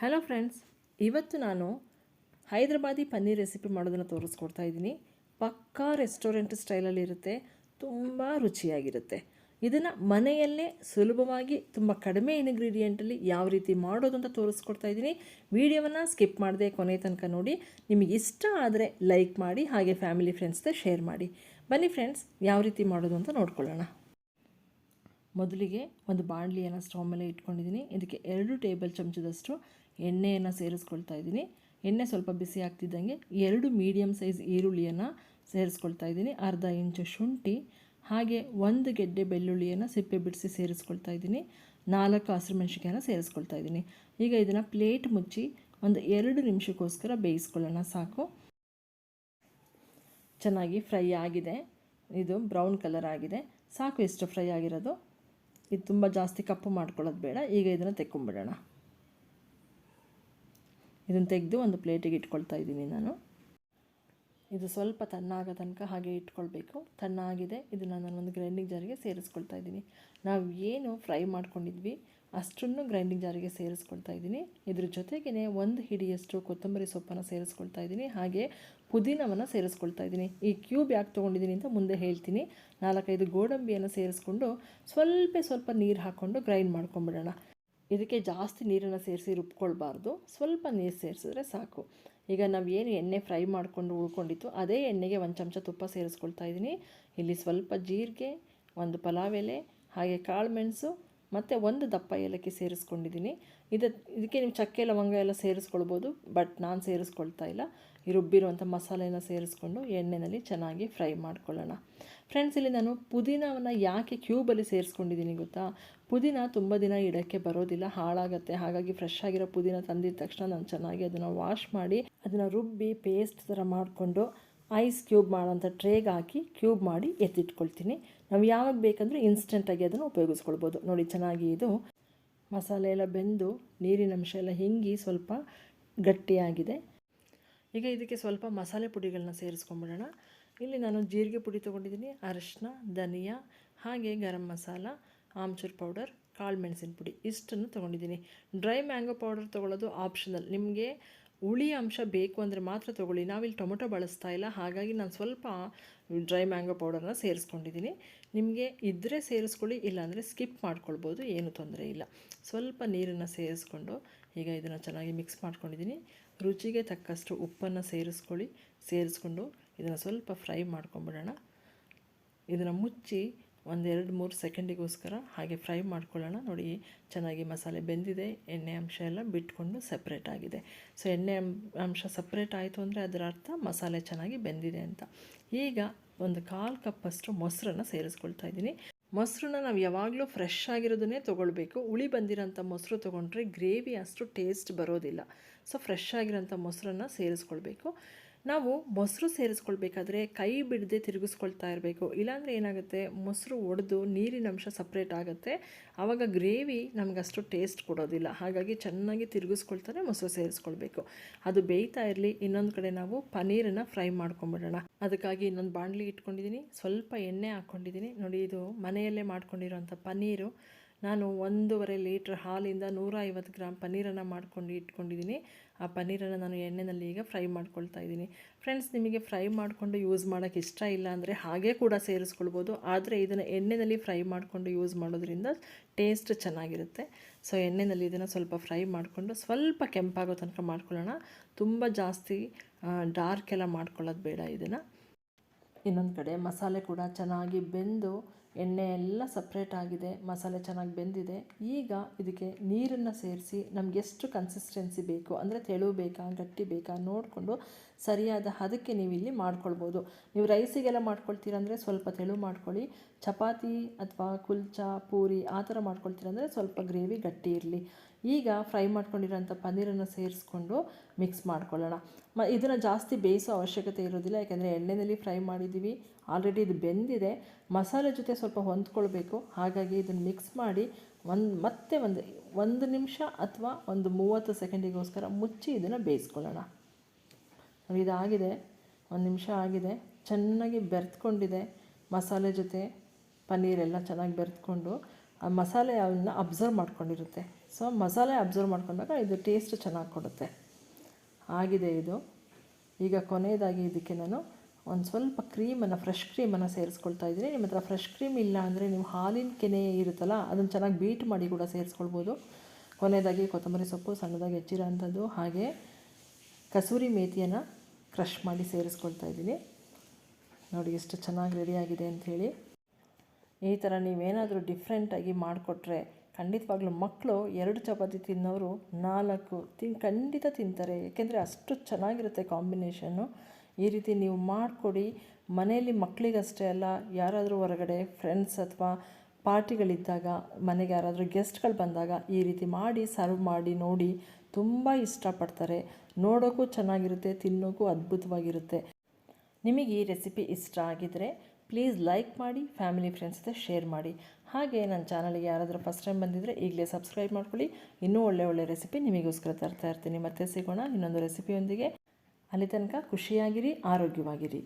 Hello friends ಇವತ್ತು ನಾನು Hyderabadi paneer recipe ಮಾಡೋದನ್ನು ತೋರಿಸ್ಕೊಡ್ತಾ ಇದ್ದೀನಿ. ಪಕ್ಕಾ ರೆಸ್ಟೋರೆಂಟ್ ಸ್ಟೈಲಲ್ಲಿ ಇರುತ್ತೆ, ತುಂಬ ರುಚಿಯಾಗಿರುತ್ತೆ. ಇದನ್ನು ಮನೆಯಲ್ಲೇ ಸುಲಭವಾಗಿ, ತುಂಬ ಕಡಿಮೆ ಇನ್ಗ್ರೀಡಿಯೆಂಟಲ್ಲಿ ಯಾವ ರೀತಿ ಮಾಡೋದು ಅಂತ ತೋರಿಸ್ಕೊಡ್ತಾ ಇದ್ದೀನಿ. ವಿಡಿಯೋವನ್ನು ಸ್ಕಿಪ್ ಮಾಡದೆ ಕೊನೆ ತನಕ ನೋಡಿ. ನಿಮಗೆ ಇಷ್ಟ ಆದರೆ ಲೈಕ್ ಮಾಡಿ, ಹಾಗೆ ಫ್ಯಾಮಿಲಿ ಫ್ರೆಂಡ್ಸ್ದೆ ಶೇರ್ ಮಾಡಿ. ಬನ್ನಿ ಫ್ರೆಂಡ್ಸ್ ಯಾವ ರೀತಿ ಮಾಡೋದು ಅಂತ ನೋಡ್ಕೊಳ್ಳೋಣ. ಮೊದಲಿಗೆ ಒಂದು ಬಾಣಲಿಯನ್ನು ಸ್ಟವ್ ಮೇಲೆ ಇಟ್ಕೊಂಡಿದ್ದೀನಿ. ಇದಕ್ಕೆ ಎರಡು ಟೇಬಲ್ ಚಮಚದಷ್ಟು ಎಣ್ಣೆಯನ್ನು ಸೇರಿಸ್ಕೊಳ್ತಾ ಇದ್ದೀನಿ. ಎಣ್ಣೆ ಸ್ವಲ್ಪ ಬಿಸಿ ಆಗ್ತಿದ್ದಂಗೆ ಎರಡು ಮೀಡಿಯಮ್ ಸೈಜ್ ಈರುಳ್ಳಿಯನ್ನು ಸೇರಿಸ್ಕೊಳ್ತಾ ಇದ್ದೀನಿ. ಅರ್ಧ ಇಂಚು ಶುಂಠಿ, ಹಾಗೆ ಒಂದು ಗೆಡ್ಡೆ ಬೆಳ್ಳುಳ್ಳಿಯನ್ನು ಸಿಪ್ಪೆ ಬಿಡಿಸಿ ಸೇರಿಸ್ಕೊಳ್ತಾ ಇದ್ದೀನಿ. ನಾಲ್ಕು ಹಸಿರು ಮೆಣಸಿಕಾಯನ್ನು ಸೇರಿಸ್ಕೊಳ್ತಾ ಇದ್ದೀನಿ. ಈಗ ಇದನ್ನು ಪ್ಲೇಟ್ ಮುಚ್ಚಿ ಒಂದು ಎರಡು ನಿಮಿಷಕ್ಕೋಸ್ಕರ ಬೇಯಿಸ್ಕೊಳ್ಳೋಣ, ಸಾಕು. ಚೆನ್ನಾಗಿ ಫ್ರೈ ಆಗಿದೆ. ಇದು ಬ್ರೌನ್ ಕಲರ್ ಆಗಿದೆ. ಸಾಕು ಎಷ್ಟು ಫ್ರೈ ಆಗಿರೋದು. ಇದು ತುಂಬ ಜಾಸ್ತಿ ಕಪ್ಪು ಮಾಡ್ಕೊಳ್ಳೋದು ಬೇಡ. ಈಗ ಇದನ್ನು ತೆಕ್ಕೊಂಬಿಡೋಣ ಇದನ್ನು ತೆಗೆದು ಒಂದು ಪ್ಲೇಟಿಗೆ ಇಟ್ಕೊಳ್ತಾ ಇದ್ದೀನಿ ನಾನು. ಇದು ಸ್ವಲ್ಪ ತಣ್ಣಾಗೋ ತನಕ ಹಾಗೆ ಇಟ್ಕೊಳ್ಬೇಕು. ತಣ್ಣಾಗಿದೆ, ಇದನ್ನು ನಾನು ಒಂದು ಗ್ರೈಂಡಿಂಗ್ ಜಾರಿಗೆ ಸೇರಿಸ್ಕೊಳ್ತಾ ಇದ್ದೀನಿ. ನಾವು ಏನು ಫ್ರೈ ಮಾಡ್ಕೊಂಡಿದ್ವಿ, ಅಷ್ಟನ್ನು ಗ್ರೈಂಡಿಂಗ್ ಜಾರಿಗೆ ಸೇರಿಸ್ಕೊಳ್ತಾ ಇದ್ದೀನಿ. ಇದ್ರ ಜೊತೆಗೇ ಒಂದು ಹಿಡಿಯಷ್ಟು ಕೊತ್ತಂಬರಿ ಸೊಪ್ಪನ್ನು ಸೇರಿಸ್ಕೊಳ್ತಾ ಇದ್ದೀನಿ. ಹಾಗೆ ಪುದೀನವನ್ನು ಸೇರಿಸ್ಕೊಳ್ತಾ ಇದ್ದೀನಿ. ಈ ಕ್ಯೂಬ್ ಯಾಕೆ ತೊಗೊಂಡಿದ್ದೀನಿ ಅಂತ ಮುಂದೆ ಹೇಳ್ತೀನಿ. ನಾಲ್ಕೈದು ಗೋಡಂಬಿಯನ್ನು ಸೇರಿಸ್ಕೊಂಡು ಸ್ವಲ್ಪ ಸ್ವಲ್ಪ ನೀರು ಹಾಕ್ಕೊಂಡು ಗ್ರೈಂಡ್ ಮಾಡ್ಕೊಂಬಿಡೋಣ. ಇದಕ್ಕೆ ಜಾಸ್ತಿ ನೀರನ್ನು ಸೇರಿಸಿ ರುಬ್ಕೊಳ್ಬಾರ್ದು. ಸ್ವಲ್ಪ ನೀರು ಸೇರಿಸಿದ್ರೆ ಸಾಕು. ಈಗ ನಾವು ಏನು ಎಣ್ಣೆ ಫ್ರೈ ಮಾಡಿಕೊಂಡು ಉಳ್ಕೊಂಡಿತ್ತು, ಅದೇ ಎಣ್ಣೆಗೆ ಒಂದು ಚಮಚ ತುಪ್ಪ ಸೇರಿಸ್ಕೊಳ್ತಾ ಇದ್ದೀನಿ ಇಲ್ಲಿ ಸ್ವಲ್ಪ ಜೀರಿಗೆ, ಒಂದು ಪಲಾವ್ ಎಲೆ, ಹಾಗೆ ಕಾಳು ಮೆಣಸು ಮತ್ತು ಒಂದು ದಪ್ಪ ಏಲಕ್ಕಿ ಸೇರಿಸ್ಕೊಂಡಿದ್ದೀನಿ ಇದು, ಇದಕ್ಕೆ ನೀವು ಚಕ್ಕೆ, ಲವಂಗ ಎಲ್ಲ ಸೇರಿಸ್ಕೊಳ್ಬೋದು, ಬಟ್ ನಾನು ಸೇರಿಸ್ಕೊಳ್ತಾ ಇಲ್ಲ. ಈ ರುಬ್ಬಿರುವಂಥ ಮಸಾಲೆನ ಸೇರಿಸ್ಕೊಂಡು ಎಣ್ಣೆಯಲ್ಲಿ ಚೆನ್ನಾಗಿ ಫ್ರೈ ಮಾಡ್ಕೊಳ್ಳೋಣ. ಫ್ರೆಂಡ್ಸ್, ಇಲ್ಲಿ ನಾನು ಪುದೀನವನ್ನು ಯಾಕೆ ಕ್ಯೂಬಲ್ಲಿ ಸೇರಿಸ್ಕೊಂಡಿದ್ದೀನಿ ಗೊತ್ತಾ? ಪುದೀನ ತುಂಬ ದಿನ ಇಡೋಕ್ಕೆ ಬರೋದಿಲ್ಲ, ಹಾಳಾಗುತ್ತೆ. ಹಾಗಾಗಿ ಫ್ರೆಶ್ ಆಗಿರೋ ಪುದೀನ ತಂದಿದ ತಕ್ಷಣ ನಾನು ಚೆನ್ನಾಗಿ ಅದನ್ನು ವಾಶ್ ಮಾಡಿ, ಅದನ್ನು ರುಬ್ಬಿ ಪೇಸ್ಟ್ ಥರ ಮಾಡಿಕೊಂಡು ಐಸ್ ಕ್ಯೂಬ್ ಮಾಡೋಂಥ ಟ್ರೇಗೆ ಹಾಕಿ ಕ್ಯೂಬ್ ಮಾಡಿ ಎತ್ತಿಟ್ಕೊಳ್ತೀನಿ. ನಾವು ಯಾವಾಗ ಬೇಕಂದರೂ ಇನ್ಸ್ಟೆಂಟಾಗಿ ಅದನ್ನು ಉಪಯೋಗಿಸ್ಕೊಳ್ಬೋದು. ನೋಡಿ, ಚೆನ್ನಾಗಿ ಇದು ಮಸಾಲೆ ಎಲ್ಲ ಬೆಂದು ನೀರಿನ ಅಂಶ ಎಲ್ಲ ಹಿಂಗಿ ಸ್ವಲ್ಪ ಗಟ್ಟಿಯಾಗಿದೆ. ಈಗ ಇದಕ್ಕೆ ಸ್ವಲ್ಪ ಮಸಾಲೆ ಪುಡಿಗಳನ್ನ ಸೇರಿಸ್ಕೊಂಡ್ಬಿಡೋಣ ಇಲ್ಲಿ ನಾನು ಜೀರಿಗೆ ಪುಡಿ ತೊಗೊಂಡಿದ್ದೀನಿ, ಅರಶಿನ, ಧನಿಯಾ, ಹಾಗೆ ಗರಂ ಮಸಾಲ, ಆಮ್ಚೂರ್ ಪೌಡರ್, ಕಾಳು ಮೆಣಸಿನ ಪುಡಿ ಇಷ್ಟನ್ನು ತೊಗೊಂಡಿದ್ದೀನಿ. ಡ್ರೈ ಮ್ಯಾಂಗೋ ಪೌಡರ್ ತೊಗೊಳ್ಳೋದು ಆಪ್ಷನಲ್. ನಿಮಗೆ ಹುಳಿ ಅಂಶ ಬೇಕು ಅಂದರೆ ಮಾತ್ರ ತೊಗೊಳ್ಳಿ. ನಾವಿಲ್ಲಿ ಟೊಮೊಟೊ ಬಳಸ್ತಾ ಇಲ್ಲ, ಹಾಗಾಗಿ ನಾನು ಸ್ವಲ್ಪ ಡ್ರೈ ಮ್ಯಾಂಗೋ ಪೌಡರ್ನ ಸೇರಿಸ್ಕೊಂಡಿದ್ದೀನಿ. ನಿಮಗೆ ಇದ್ದರೆ ಸೇರಿಸ್ಕೊಳ್ಳಿ, ಇಲ್ಲಾಂದರೆ ಸ್ಕಿಪ್ ಮಾಡ್ಕೊಳ್ಬೋದು, ಏನೂ ತೊಂದರೆ ಇಲ್ಲ. ಸ್ವಲ್ಪ ನೀರನ್ನು ಸೇರಿಸ್ಕೊಂಡು ಈಗ ಇದನ್ನು ಚೆನ್ನಾಗಿ ಮಿಕ್ಸ್ ಮಾಡ್ಕೊಂಡಿದ್ದೀನಿ. ರುಚಿಗೆ ತಕ್ಕಷ್ಟು ಉಪ್ಪನ್ನು ಸೇರಿಸ್ಕೊಳ್ಳಿ, ಸೇರಿಸ್ಕೊಂಡು ಇದನ್ನು ಸ್ವಲ್ಪ ಫ್ರೈ ಮಾಡ್ಕೊಂಬಿಡೋಣ. ಇದನ್ನು ಮುಚ್ಚಿ ಒಂದೆರಡು ಮೂರು ಸೆಕೆಂಡಿಗೋಸ್ಕರ ಹಾಗೆ ಫ್ರೈ ಮಾಡ್ಕೊಳ್ಳೋಣ. ನೋಡಿ, ಚೆನ್ನಾಗಿ ಮಸಾಲೆ ಬೆಂದಿದೆ, ಎಣ್ಣೆ ಅಂಶ ಎಲ್ಲ ಬಿಟ್ಕೊಂಡು ಸಪ್ರೇಟ್ ಆಗಿದೆ. ಸೊ ಎಣ್ಣೆ ಅಂಶ ಸಪ್ರೇಟ್ ಆಯಿತು ಅಂದರೆ ಅದರ ಅರ್ಥ ಮಸಾಲೆ ಚೆನ್ನಾಗಿ ಬೆಂದಿದೆ ಅಂತ. ಈಗ ಒಂದು ಕಾಲು ಕಪ್ಪಷ್ಟು ಮೊಸರನ್ನು ಸೇರಿಸ್ಕೊಳ್ತಾ ಇದ್ದೀನಿ. ಮೊಸರನ್ನ ನಾವು ಯಾವಾಗಲೂ ಫ್ರೆಶ್ ಆಗಿರೋದನ್ನೇ ತೊಗೊಳ್ಬೇಕು. ಉಳಿ ಬಂದಿರೋಂಥ ಮೊಸರು ತೊಗೊಂಡ್ರೆ ಗ್ರೇವಿ ಅಷ್ಟು ಟೇಸ್ಟ್ ಬರೋದಿಲ್ಲ. ಸೊ ಫ್ರೆಶ್ ಆಗಿರೋಂಥ ಮೊಸರನ್ನು ಸೇರಿಸ್ಕೊಳ್ಬೇಕು. ನಾವು ಮೊಸರು ಸೇರಿಸ್ಕೊಳ್ಬೇಕಾದ್ರೆ ಕೈ ಬಿಡದೆ ತಿರುಗಿಸ್ಕೊಳ್ತಾ ಇರಬೇಕು. ಇಲ್ಲಾಂದರೆ ಏನಾಗುತ್ತೆ? ಮೊಸರು ಒಡೆದು ನೀರಿನ ಅಂಶ ಸಪ್ರೇಟ್ ಆಗುತ್ತೆ. ಆವಾಗ ಗ್ರೇವಿ ನಮಗಷ್ಟು ಟೇಸ್ಟ್ ಕೊಡೋದಿಲ್ಲ. ಹಾಗಾಗಿ ಚೆನ್ನಾಗಿ ತಿರುಗಿಸ್ಕೊಳ್ತಾನೆ ಮೊಸರು ಸೇರಿಸ್ಕೊಳ್ಬೇಕು. ಅದು ಬೇಯ್ತಾ ಇರಲಿ. ಇನ್ನೊಂದು ಕಡೆ ನಾವು ಪನ್ನೀರನ್ನು ಫ್ರೈ ಮಾಡ್ಕೊಂಬಿಡೋಣ. ಅದಕ್ಕಾಗಿ ಇನ್ನೊಂದು ಬಾಣಲಿ ಇಟ್ಕೊಂಡಿದ್ದೀನಿ. ಸ್ವಲ್ಪ ಎಣ್ಣೆ ಹಾಕ್ಕೊಂಡಿದ್ದೀನಿ. ನೋಡಿ, ಇದು ಮನೆಯಲ್ಲೇ ಮಾಡ್ಕೊಂಡಿರೋಂಥ ಪನ್ನೀರು. ನಾನು ಒಂದೂವರೆ ಲೀಟ್ರ್ ಹಾಲಿಂದ ನೂರ ಐವತ್ತು ಗ್ರಾಮ್ ಪನ್ನೀರನ್ನು ಮಾಡ್ಕೊಂಡು ಇಟ್ಕೊಂಡಿದ್ದೀನಿ. ಆ ಪನ್ನೀರನ್ನು ನಾನು ಎಣ್ಣೆಯಲ್ಲಿ ಈಗ ಫ್ರೈ ಮಾಡ್ಕೊಳ್ತಾ ಇದ್ದೀನಿ. ಫ್ರೆಂಡ್ಸ್ ನಿಮಗೆ ಫ್ರೈ ಮಾಡಿಕೊಂಡು ಯೂಸ್ ಮಾಡೋಕ್ಕೆ ಇಷ್ಟ ಇಲ್ಲ ಅಂದರೆ ಹಾಗೆ ಕೂಡ ಸೇರಿಸ್ಕೊಳ್ಬೋದು. ಆದರೆ ಇದನ್ನು ಎಣ್ಣೆಯಲ್ಲಿ ಫ್ರೈ ಮಾಡಿಕೊಂಡು ಯೂಸ್ ಮಾಡೋದ್ರಿಂದ ಟೇಸ್ಟ್ ಚೆನ್ನಾಗಿರುತ್ತೆ. ಸೊ ಎಣ್ಣೆಯಲ್ಲಿ ಇದನ್ನು ಸ್ವಲ್ಪ ಫ್ರೈ ಮಾಡಿಕೊಂಡು ಸ್ವಲ್ಪ ಕೆಂಪಾಗೋ ತನಕ ಮಾಡ್ಕೊಳ್ಳೋಣ. ತುಂಬ ಜಾಸ್ತಿ ಡಾರ್ಕ್ ಎಲ್ಲ ಮಾಡ್ಕೊಳ್ಳೋದು ಬೇಡ ಇದನ್ನು. ಇನ್ನೊಂದು ಕಡೆ ಮಸಾಲೆ ಕೂಡ ಚೆನ್ನಾಗಿ ಬೆಂದು ಎಣ್ಣೆ ಎಲ್ಲ ಸಪ್ರೇಟ್ ಆಗಿದೆ, ಮಸಾಲೆ ಚೆನ್ನಾಗಿ ಬೆಂದಿದೆ. ಈಗ ಇದಕ್ಕೆ ನೀರನ್ನು ಸೇರಿಸಿ ನಮ್ಗೆ ಎಷ್ಟು ಕನ್ಸಿಸ್ಟೆನ್ಸಿ ಬೇಕು, ಅಂದರೆ ತೆಳು ಬೇಕಾ, ಗಟ್ಟಿ ಬೇಕಾ ನೋಡಿಕೊಂಡು ಸರಿಯಾದ ಹದಕ್ಕೆ ನೀವು ಇಲ್ಲಿ ಮಾಡ್ಕೊಳ್ಬೋದು. ನೀವು ರೈಸಿಗೆಲ್ಲ ಮಾಡ್ಕೊಳ್ತೀರಂದರೆ ಸ್ವಲ್ಪ ತೆಳು ಮಾಡ್ಕೊಳ್ಳಿ. ಚಪಾತಿ ಅಥವಾ ಕುಲ್ಚಾ, ಪೂರಿ ಆ ಥರ ಮಾಡ್ಕೊಳ್ತೀರಂದರೆ ಸ್ವಲ್ಪ ಗ್ರೇವಿ ಗಟ್ಟಿ ಇರಲಿ. ಈಗ ಫ್ರೈ ಮಾಡ್ಕೊಂಡಿರೋಂಥ ಪನ್ನೀರನ್ನು ಸೇರಿಸ್ಕೊಂಡು ಮಿಕ್ಸ್ ಮಾಡ್ಕೊಳ್ಳೋಣ. ಮ, ಇದನ್ನು ಜಾಸ್ತಿ ಬೇಯಿಸೋ ಅವಶ್ಯಕತೆ ಇರೋದಿಲ್ಲ, ಯಾಕೆಂದರೆ ಎಣ್ಣೆಯಲ್ಲಿ ಫ್ರೈ ಮಾಡಿದ್ದೀವಿ ಆಲ್ರೆಡಿ ಇದು ಬೆಂದಿದೆ. ಮಸಾಲೆ ಜೊತೆ ಸ್ವಲ್ಪ ಹೊಂದ್ಕೊಳ್ಬೇಕು, ಹಾಗಾಗಿ ಇದನ್ನು ಮಿಕ್ಸ್ ಮಾಡಿ ಒಂದು, ಮತ್ತೆ ಒಂದು ಒಂದು ನಿಮಿಷ ಅಥವಾ ಒಂದು ಮೂವತ್ತು ಸೆಕೆಂಡಿಗೋಸ್ಕರ ಮುಚ್ಚಿ ಇದನ್ನು ಬೇಯಿಸ್ಕೊಳ್ಳೋಣ. ಇದಾಗಿದೆ, ಒಂದು ನಿಮಿಷ ಆಗಿದೆ, ಚೆನ್ನಾಗಿ ಬೆರೆತ್ಕೊಂಡಿದೆ ಮಸಾಲೆ ಜೊತೆ ಪನ್ನೀರೆಲ್ಲ ಚೆನ್ನಾಗಿ ಬೆರೆತ್ಕೊಂಡು. ಆ ಮಸಾಲೆ ಅವನ್ನ ಅಬ್ಸರ್ವ್ ಮಾಡ್ಕೊಂಡಿರುತ್ತೆ. ಸೊ ಮಸಾಲೆ ಅಬ್ಸರ್ವ್ ಮಾಡ್ಕೊಂಡಾಗ ಇದು ಟೇಸ್ಟ್ ಚೆನ್ನಾಗಿ ಕೊಡುತ್ತೆ. ಆಗಿದೆ ಇದು. ಈಗ ಕೊನೆಯದಾಗಿ ಇದಕ್ಕೆ ನಾನು ಒಂದು ಸ್ವಲ್ಪ ಕ್ರೀಮನ್ನು ಫ್ರೆಶ್ ಕ್ರೀಮನ್ನು ಸೇರಿಸ್ಕೊಳ್ತಾ ಇದ್ದೀನಿ. ನಿಮ್ಮ ಹತ್ರ ಫ್ರೆಶ್ ಕ್ರೀಮ್ ಇಲ್ಲ ಅಂದರೆ ನೀವು ಹಾಲಿನ ಕೆನೆ ಇರುತ್ತಲ್ಲ, ಅದನ್ನು ಚೆನ್ನಾಗಿ ಬೀಟ್ ಮಾಡಿ ಕೂಡ ಸೇರಿಸ್ಕೊಳ್ಬೋದು. ಕೊನೆಯದಾಗಿ ಕೊತ್ತಂಬರಿ ಸೊಪ್ಪು, ಸಣ್ಣದಾಗಿ ಹೆಚ್ಚಿರೋ ಅಂಥದ್ದು, ಹಾಗೆ ಕಸೂರಿ ಮೇಥಿಯನ್ನು ಕ್ರಷ್ ಮಾಡಿ ಸೇರಿಸ್ಕೊಳ್ತಾ ಇದ್ದೀನಿ. ನೋಡಿ ಎಷ್ಟು ಚೆನ್ನಾಗಿ ರೆಡಿಯಾಗಿದೆ ಅಂಥೇಳಿ ಈ ಥರ ನೀವೇನಾದರೂ ಡಿಫ್ರೆಂಟಾಗಿ ಮಾಡಿಕೊಟ್ರೆ ಖಂಡಿತವಾಗ್ಲೂ ಮಕ್ಕಳು ಎರಡು ಚಪಾತಿ ತಿನ್ನೋರು ನಾಲ್ಕು ತಿನ್, ಖಂಡಿತ ತಿಂತಾರೆ. ಏಕೆಂದರೆ ಅಷ್ಟು ಚೆನ್ನಾಗಿರುತ್ತೆ ಕಾಂಬಿನೇಷನ್ನು. ಈ ರೀತಿ ನೀವು ಮಾಡಿಕೊಡಿ. ಮನೆಯಲ್ಲಿ ಮಕ್ಕಳಿಗಷ್ಟೇ ಅಲ್ಲ, ಯಾರಾದರೂ ಹೊರಗಡೆ ಫ್ರೆಂಡ್ಸ್ ಅಥವಾ ಪಾರ್ಟಿಗಳಿದ್ದಾಗ, ಮನೆಗೆ ಯಾರಾದರೂ ಗೆಸ್ಟ್ಗಳು ಬಂದಾಗ ಈ ರೀತಿ ಮಾಡಿ ಸರ್ವ್ ಮಾಡಿ, ನೋಡಿ ತುಂಬ ಇಷ್ಟಪಡ್ತಾರೆ. ನೋಡೋಕ್ಕೂ ಚೆನ್ನಾಗಿರುತ್ತೆ, ತಿನ್ನೋಕ್ಕೂ ಅದ್ಭುತವಾಗಿರುತ್ತೆ. ನಿಮಗೆ ಈ ರೆಸಿಪಿ ಇಷ್ಟ ಆಗಿದ್ದರೆ ಪ್ಲೀಸ್ ಲೈಕ್ ಮಾಡಿ ಫ್ಯಾಮಿಲಿ ಫ್ರೆಂಡ್ಸ್ ಜೊತೆ ಶೇರ್ ಮಾಡಿ. ಹಾಗೆ ನನ್ನ ಚಾನಲ್ಗೆ ಯಾರಾದರೂ ಫಸ್ಟ್ ಟೈಮ್ ಬಂದಿದ್ದರೆ ಈಗಲೇ ಸಬ್ಸ್ಕ್ರೈಬ್ ಮಾಡ್ಕೊಳ್ಳಿ. ಇನ್ನೂ ಒಳ್ಳೆ ಒಳ್ಳೆ ರೆಸಿಪಿ ನಿಮಗೋಸ್ಕರ ತರ್ತಾ ಇರ್ತೀನಿ. ಮತ್ತೆ ಸಿಗೋಣ ಇನ್ನೊಂದು ರೆಸಿಪಿಯೊಂದಿಗೆ ಅಲ್ಲಿ ತನಕ ಖುಷಿಯಾಗಿರಿ, ಆರೋಗ್ಯವಾಗಿರಿ.